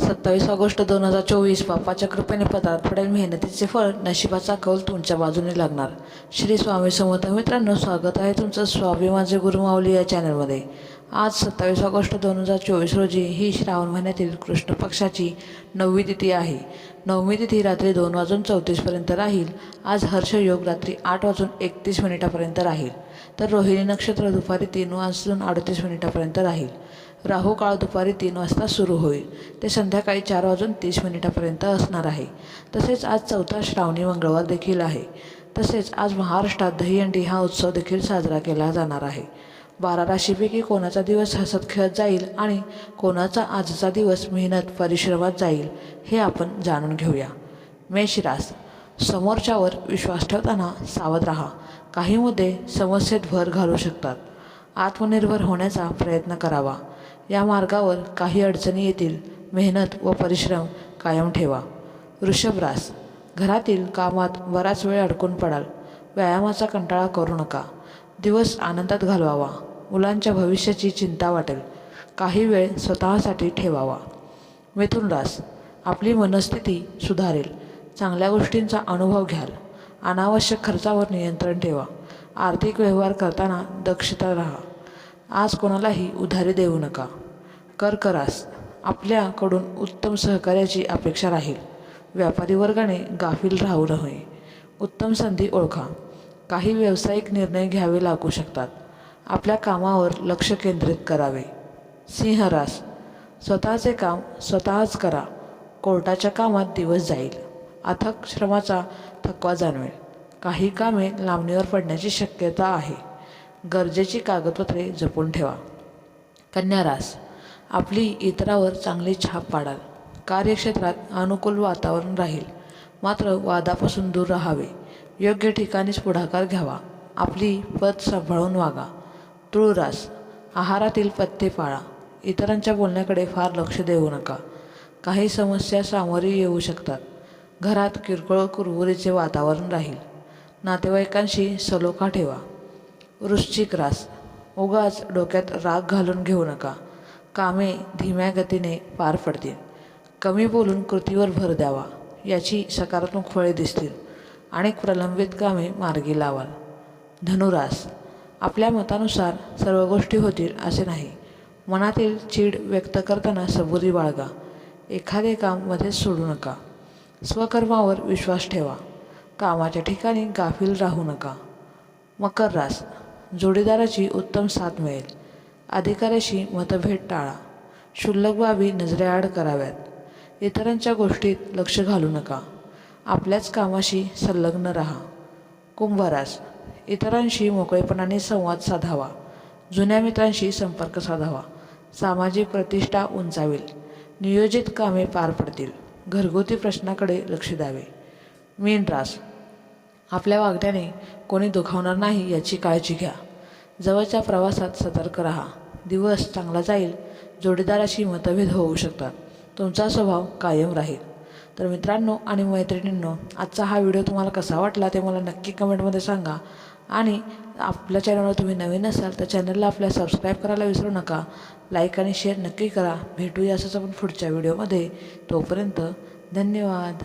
सत्तावीस ऑगस्ट दोन हजार चोवीस बाप्पाच्या कृपेने पदार्थ पडेल मेहनतीचे फळ नशिबाचा कौल तुमच्या बाजूने लागणार. श्री स्वामी समर्थ मित्रांनो स्वागत आहे तुमचं स्वाभिमानचे गुरुमावली या चॅनलमध्ये. आज सत्तावीस ऑगस्ट दोन हजार चोवीस रोजी ही श्रावण महिन्यातील कृष्ण पक्षाची नववी तिथी आहे. नवमी तिथी रात्री दोन वाजून चौतीसपर्यंत राहील. आज हर्षयोग रात्री आठ वाजून एकतीस मिनिटापर्यंत राहील. तर रोहिणी नक्षत्र दुपारी तीन वाजून अडतीस मिनिटापर्यंत राहील. राहू काळ दुपारी तीन वाजता सुरू होईल. ते संध्याकाळी चार वाजून तीस मिनिटापर्यंत असणार आहे. तसेच आज चौथा श्रावणी मंगळवार देखील आहे. तसेच आज महाराष्ट्रात दहीहंडी हा उत्सव देखील साजरा केला जाणार आहे. बारा राशीपैकी कोणाचा दिवस हसत खेळत जाईल आणि कोणाचा आजचा दिवस मेहनत परिश्रमात जाईल हे आपण जाणून घेऊया. मेषरास समोरच्यावर विश्वास ठेवताना सावध राहा. काही मुद्दे समस्येत भर घालू शकतात. आत्मनिर्भर होण्याचा प्रयत्न करावा. या मार्गावर काही अडचणी येतील मेहनत व परिश्रम कायम ठेवा. वृषभरास घरातील कामात बराच वेळ अडकून पडाल. व्यायामाचा कंटाळा करू नका. दिवस आनंदात घालवावा. मुलांच्या भविष्याची चिंता वाटेल. काही वेळ स्वतःसाठी ठेवावा. मिथुन रास आपली मनस्थिती सुधारेल. चांगल्या गोष्टींचा अनुभव घ्याल. अनावश्यक खर्चावर नियंत्रण ठेवा. आर्थिक व्यवहार करताना दक्षता राहा. आज कोणालाही उधारी देऊ नका. कर्करास आपल्याकडून उत्तम सहकार्याची अपेक्षा राहील. व्यापारी वर्गाने गाफील राहू नये. उत्तम संधी ओळखा. काही व्यावसायिक निर्णय घ्यावे लागू शकतात. आपल्या कामावर लक्ष केंद्रित करावे. सिंहरास स्वतःचे काम स्वतःच करा. कोर्टाच्या कामात दिवस जाईल. अथक श्रमाचा थकवा जाणवेल. काही कामे लांबणीवर पडण्याची शक्यता आहे. गरजेची कागदपत्रे जपून ठेवा. कन्यारास आपली इतरावर चांगली छाप पाडाल. कार्यक्षेत्रात अनुकूल वातावरण राहील. मात्र वादापासून दूर राहावे. योग्य ठिकाणीच पुढाकार घ्यावा. आपली पद सांभाळून वागा. तुळरास आहारातील पथ्ये पाळा. इतरांच्या बोलण्याकडे फार लक्ष देऊ नका. काही समस्या सामोरी येऊ शकतात. घरात किरकोळ कुरबुरीचे वातावरण राहील. नातेवाईकांशी सलोखा ठेवा. वृश्चिक रास. उगाच डोक्यात राग घालून घेऊ नका. कामे धीम्या गतीने पार पडतील. कमी बोलून कृतीवर भर द्यावा. याची सकारात्मक फळे दिसतील. अनेक प्रलंबित कामे मार्गी लावाल. धनुरास. आपल्या मतानुसार सर्व गोष्टी होतील असे नाही. मनातील चीड व्यक्त करताना सबुरी बाळगा. एखादे काम मध्येच सोडू नका. स्वकर्मावर विश्वास ठेवा. कामाच्या ठिकाणी गाफील राहू नका. मकर रास. जोडीदाराची उत्तम साथ मिळेल. अधिकाऱ्याशी मतभेद टाळा. क्षुल्लक बाबी नजरेआड कराव्यात. इतरांच्या गोष्टीत लक्ष घालू नका. आपल्याच कामाशी संलग्न राहा. कुंभरास. इतरांशी मोकळेपणाने संवाद साधावा. जुन्या मित्रांशी संपर्क साधावा. सामाजिक प्रतिष्ठा उंचावेल. नियोजित कामे पार पडतील. घरगुती प्रश्नाकडे लक्ष द्यावे. मीन रास. आपल्या वागण्याने कोणी दुखावणार नाही याची काळजी घ्या. जवळच्या प्रवासात सतर्क राहा. दिवस चांगला जाईल जोडीदाराशी मतभेद होऊ शकतात. तुमचा स्वभाव कायम राहील. तर मित्रांनो आणि मैत्रिणींनो आजचा हा व्हिडिओ तुम्हाला कसा वाटला ते मला नक्की कमेंटमध्ये सांगा. आणि आपल्या चॅनलवर तुम्ही नवीन असाल तर चॅनलला आपल्या सबस्क्राईब करायला विसरू नका. लाईक आणि शेअर नक्की करा. भेटूया असंच आपण पुढच्या व्हिडिओमध्ये. तोपर्यंत धन्यवाद.